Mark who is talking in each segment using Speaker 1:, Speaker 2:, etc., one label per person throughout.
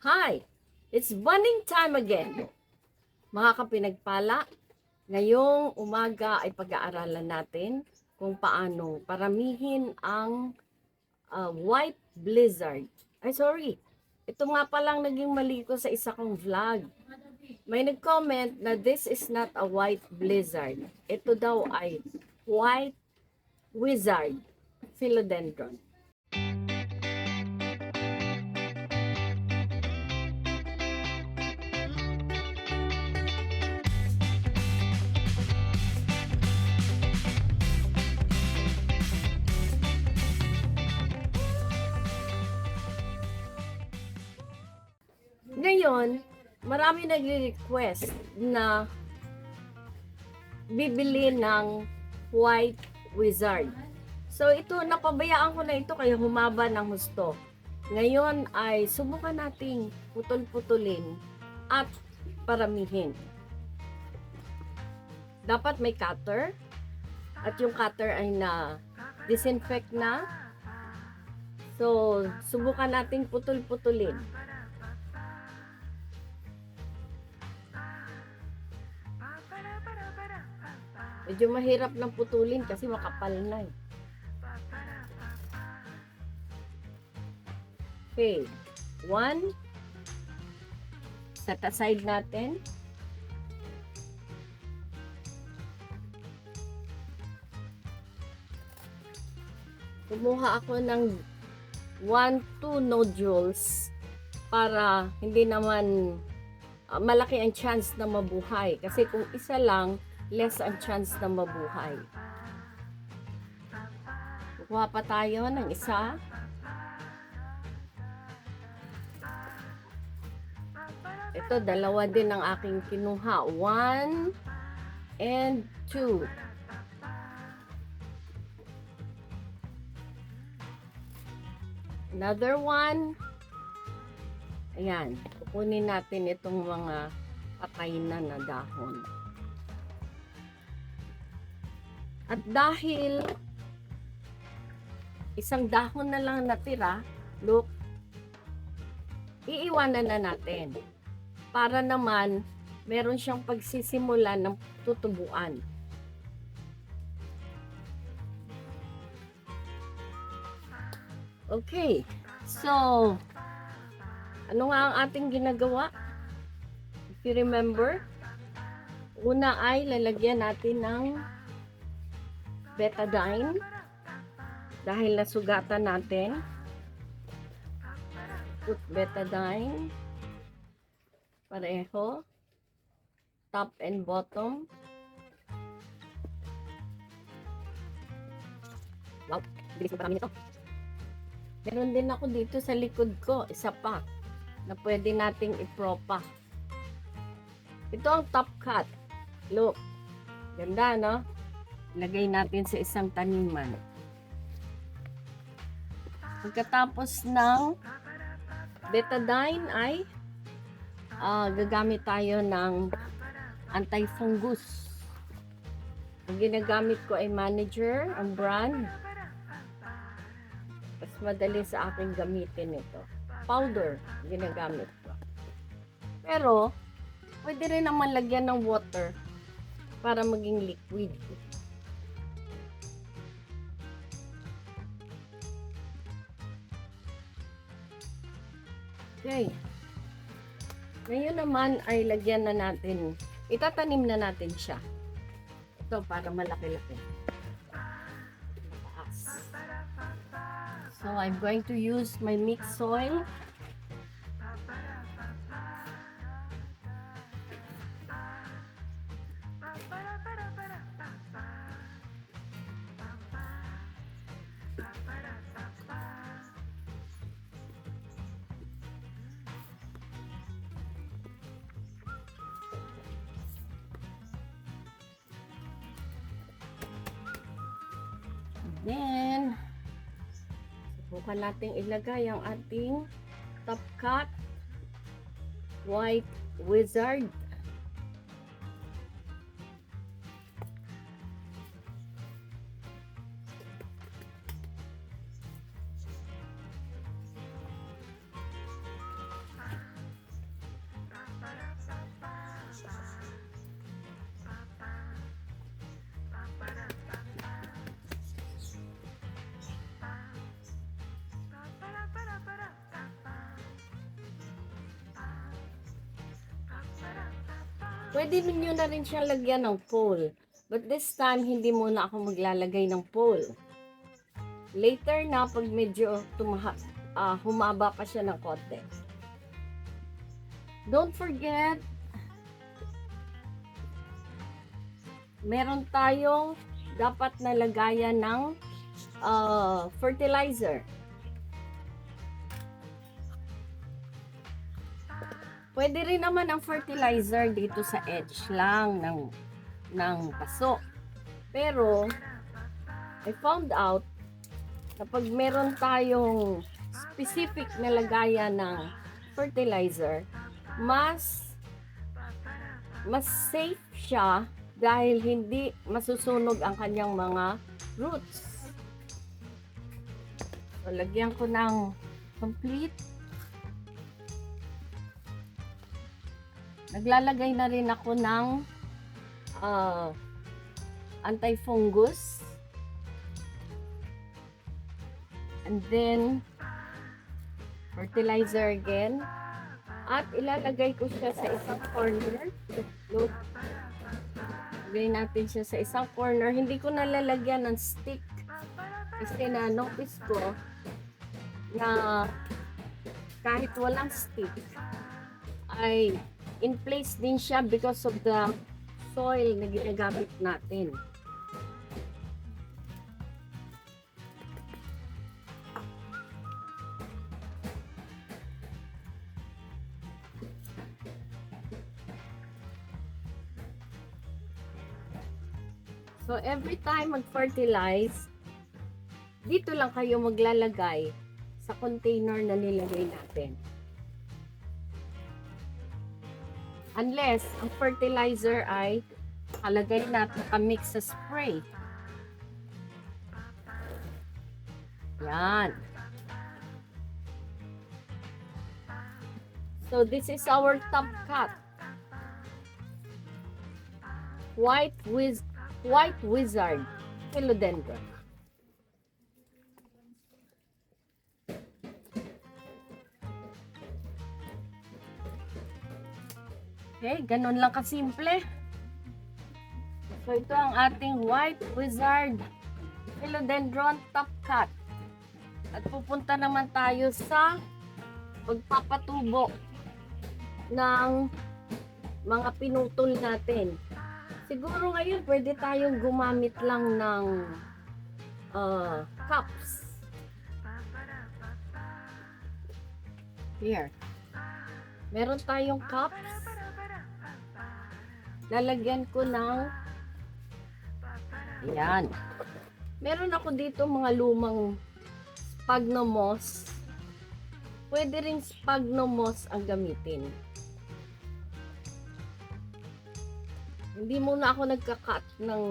Speaker 1: Hi! It's bonding time again. Mga kapinagpala, ngayong umaga ay pag-aaralan natin kung paano paramihin ang uh, white blizzard. Ay, sorry. Ito nga palang naging mali ko sa isa kong vlog. May nag-comment na this is not a white blizzard. Ito daw ay white wizard philodendron. Ngayon, marami nagre-request na bibili ng white wizard. So ito, napabayaan ko na ito kaya humaba ng husto. Ngayon ay subukan nating putol-putulin at paramihin. Dapat may cutter at yung cutter ay na disinfect na. So, subukan nating putol-putulin. Medyo mahirap ng putulin kasi makapal na eh. Okay. One. Set aside natin. Kumuha ako ng 1-2 nodules para hindi naman ah, malaki ang chance na mabuhay. Kasi kung isa lang, less ang chance na mabuhay. Kukuha pa tayo ng isa. Ito, dalawa din ang aking kinuha. One and two. Another one. Ayan. Kukunin natin itong mga patay na na dahon. At dahil isang dahon na lang natira, look, iiwanan na natin. Para naman, meron siyang pagsisimula ng tutubuan. Okay, so, ano nga ang ating ginagawa? If you remember, una ay lalagyan natin ng betadine dahil nasugatan natin. Put betadine pareho top and bottom. Wow, bilis na nito. Meron din ako dito sa likod ko, isa pa, na pwede nating ipropa. Ito ang top cut. Look, ganda no? Lagay natin sa isang taniman. Pagkatapos ng betadine ay ah, gagamit tayo ng anti-fungus. Ang ginagamit ko ay manager, ang brand. Mas madali sa akin gamitin ito. Powder, ginagamit ko. Pero, pwede rin naman lagyan ng water para maging liquid. Okay. Ngayon naman ay lagyan na natin, itatanim na natin siya. Ito para malaki-laki. So I'm going to use my mixed soil. Then, subukan nating ilagay ang ating top cut white wizard. Pwede ninyo na rin siya lagyan ng pole. But this time, hindi muna ako maglalagay ng pole. Later na, pag medyo tumaha, ah, humaba pa siya ng konti. Don't forget, meron tayong dapat na lagayan ng ah, fertilizer. Pwede rin naman ang fertilizer dito sa edge lang ng ng paso. Pero I found out kapag meron tayong specific na lagayan ng fertilizer, mas mas safe siya dahil hindi masusunog ang kanyang mga roots. So, lagyan ko ng complete. Naglalagay na rin ako ng ah, anti-fungus. And then, fertilizer again. At ilalagay ko siya sa isang corner. Look. Lagay natin siya sa isang corner. Hindi ko nalalagyan ng stick. Kasi na-notice ko na kahit walang stick, ay in place din siya because of the soil na ginagamit natin. So, every time mag-fertilize, dito lang kayo maglalagay sa container na nilagay natin. Unless, ang fertilizer ay kalagay natin kamix sa spray. Yan. So, this is our top cut. White wiz White Wizard Philodendron. Okay, ganun lang kasimple. So, ito ang ating White Wizard Philodendron Top Cut. At pupunta naman tayo sa pagpapatubo ng mga pinutol natin. Siguro ngayon pwede tayong gumamit lang ng uh, cups. Here. Meron tayong cups. Lalagyan ko ng Ayan. Meron ako dito mga lumang sphagnum moss. Pwede rin sphagnum moss ang gamitin. Hindi muna ako nagka-cut ng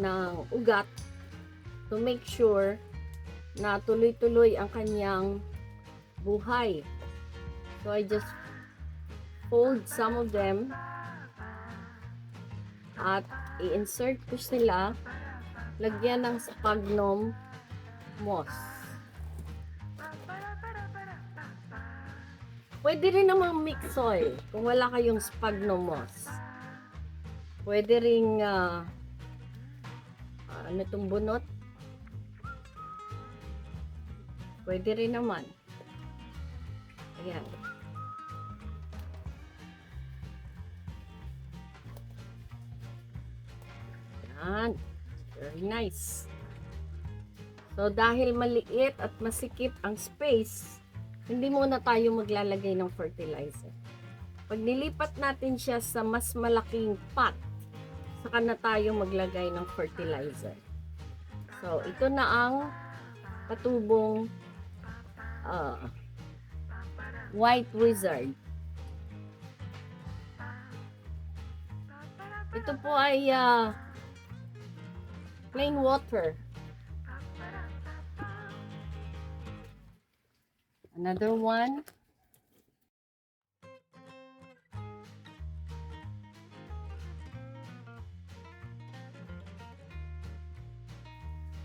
Speaker 1: ng ugat to make sure na tuloy-tuloy ang kanyang buhay. So I just fold some of them at i-insert ko sila lagyan ng sphagnum moss. Pwede rin namang mix soil kung wala kayong sphagnum moss. Pwede ring ah, ah, ano itong bunot. Pwede rin naman. Ayan. Yan. Very nice. So, dahil maliit at masikip ang space, hindi muna tayo maglalagay ng fertilizer. Pag nilipat natin siya sa mas malaking pot, saka na tayo maglagay ng fertilizer. So, ito na ang patubong ah, white wizard. Ito po ay ah, plain water. Another one.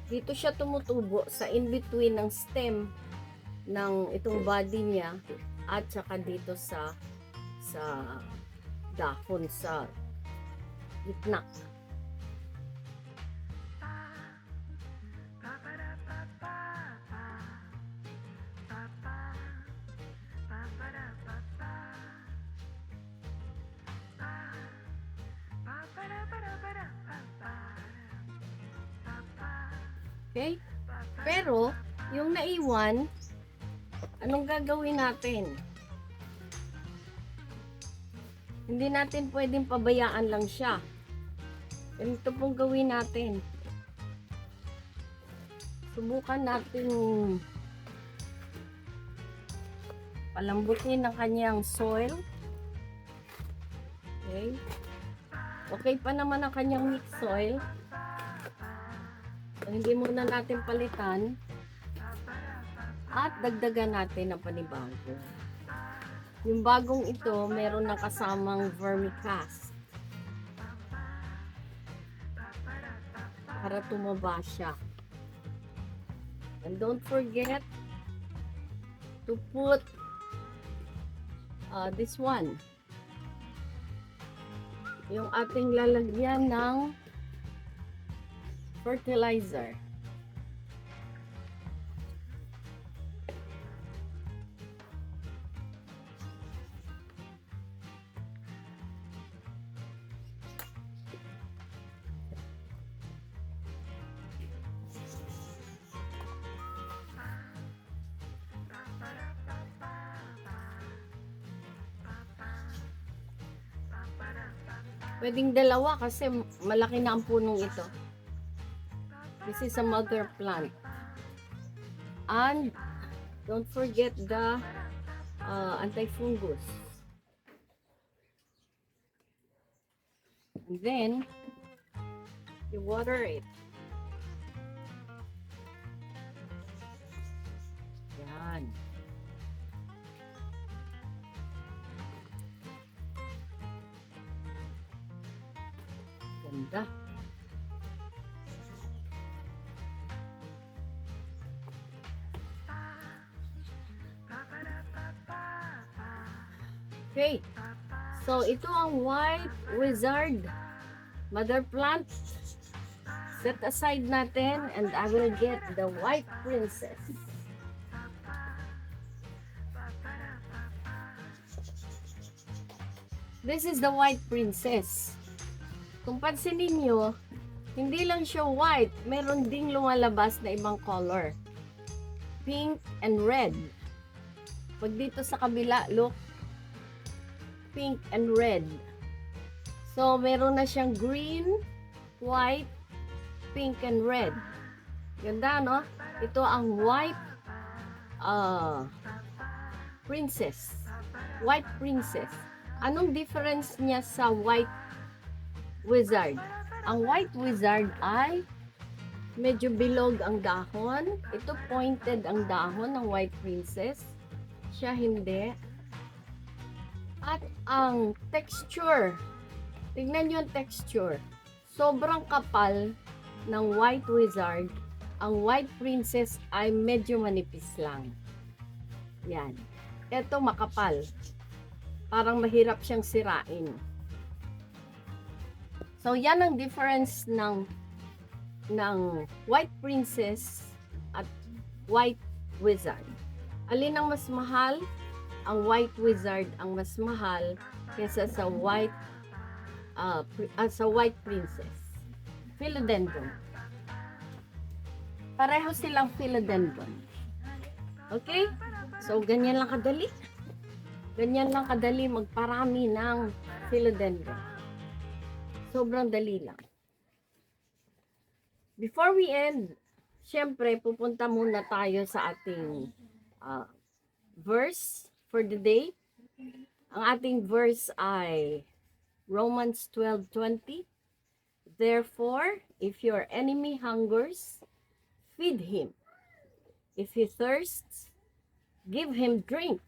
Speaker 1: Dito siya tumutubo sa in-between ng stem ng itong body niya at saka dito sa sa dahon sa gitna. Okay? Pero, yung naiwan, anong gagawin natin? Hindi natin pwedeng pabayaan lang siya. Ganito pong gawin natin. Subukan natin palambutin ang kanyang soil. Okay. Okay pa naman ang kanyang mixed soil. So, hindi muna natin palitan. At dagdagan natin ng panibago. Yung bagong ito, meron na kasamang vermicast. Para tumaba siya. And don't forget to put uh, this one. Yung ating lalagyan ng fertilizer. Pwedeng dalawa kasi malaki na ang punong ito. This is a mother plant. And don't forget the uh, antifungus. And then you water it. Yan. Ganda. Okay. So, ito ang white wizard mother plant. Set aside natin and I will get the white princess. This is the white princess. Kung pansinin nyo, hindi lang siya white, meron ding lumalabas na ibang color. Pink and red. Pag dito sa kabila, look, pink and red. So, meron na siyang green, white, pink, and red. Ganda, no? Ito ang white uh, princess. White princess. Anong difference niya sa white wizard? Ang white wizard ay medyo bilog ang dahon. Ito pointed ang dahon ng white princess. Siya hindi. At ang texture, tignan nyo ang texture. Sobrang kapal ng white wizard. Ang white princess ay medyo manipis lang. Yan. Ito makapal. Parang mahirap siyang sirain. So, yan ang difference ng ng white princess at white wizard. Alin ang mas mahal? Ang white wizard ang mas mahal kaysa sa white uh, ah, sa white princess. Philodendron. Pareho silang philodendron. Okay? So, ganyan lang kadali. Ganyan lang kadali magparami ng philodendron. Sobrang dali lang. Before we end, syempre, pupunta muna tayo sa ating ah, verse for the day. Ang ating verse ay Romans 12:20. Therefore, if your enemy hungers, feed him. If he thirsts, give him drink.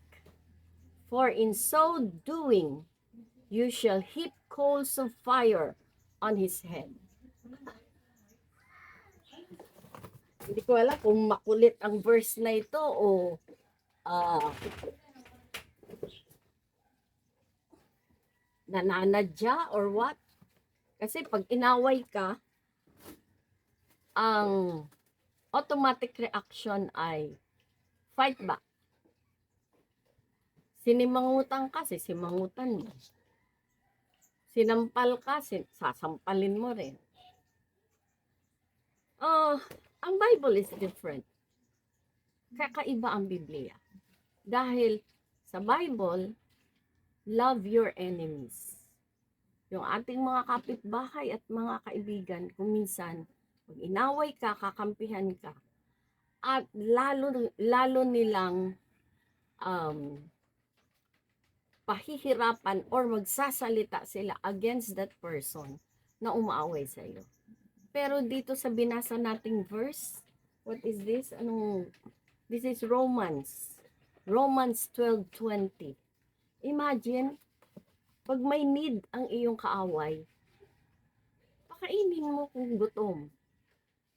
Speaker 1: For in so doing, you shall heap coals of fire on his head. Hindi ko alam kung makulit ang verse na ito o ah nananadya or what. Kasi pag inaway ka, ang automatic reaction ay fight back. Sinimangutan ka, sisimangutan mo. Sinampal ka, sin- sasampalin mo rin. Oh, ang Bible is different. Kakaiba ang Biblia. Dahil sa Bible, love your enemies. Yung ating mga kapitbahay at mga kaibigan, kung minsan, pag inaway ka, kakampihan ka, at lalo, lalo nilang um, pahihirapan or magsasalita sila against that person na umaaway sa iyo. Pero dito sa binasa nating verse, what is this? Anong, this is Romans. Romans 12.20. Imagine, pag may need ang iyong kaaway, pakainin mo kung gutom.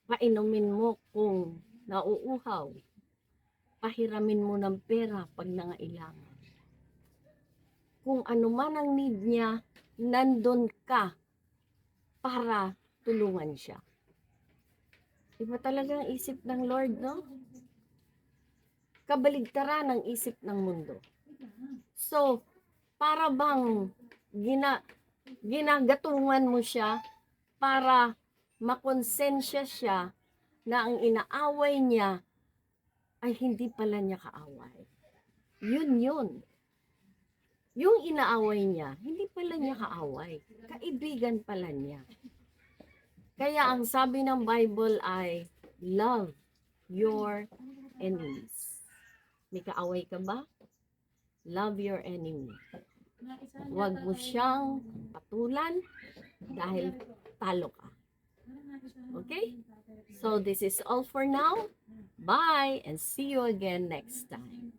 Speaker 1: Painumin mo kung nauuhaw. Pahiramin mo ng pera pag nangailangan. Kung ano man ang need niya, nandun ka para tulungan siya. Iba talagang isip ng Lord, no? Kabaligtaran ng isip ng mundo. So, para bang gina, ginagatungan mo siya para makonsensya siya na ang inaaway niya ay hindi pala niya kaaway. Yun yun. Yung inaaway niya, hindi pala niya kaaway. Kaibigan pala niya. Kaya ang sabi ng Bible ay, love your enemies. May kaaway ka ba? Love your enemy. Huwag mo siyang patulan dahil talo ka. Okay? So this is all for now. Bye and see you again next time.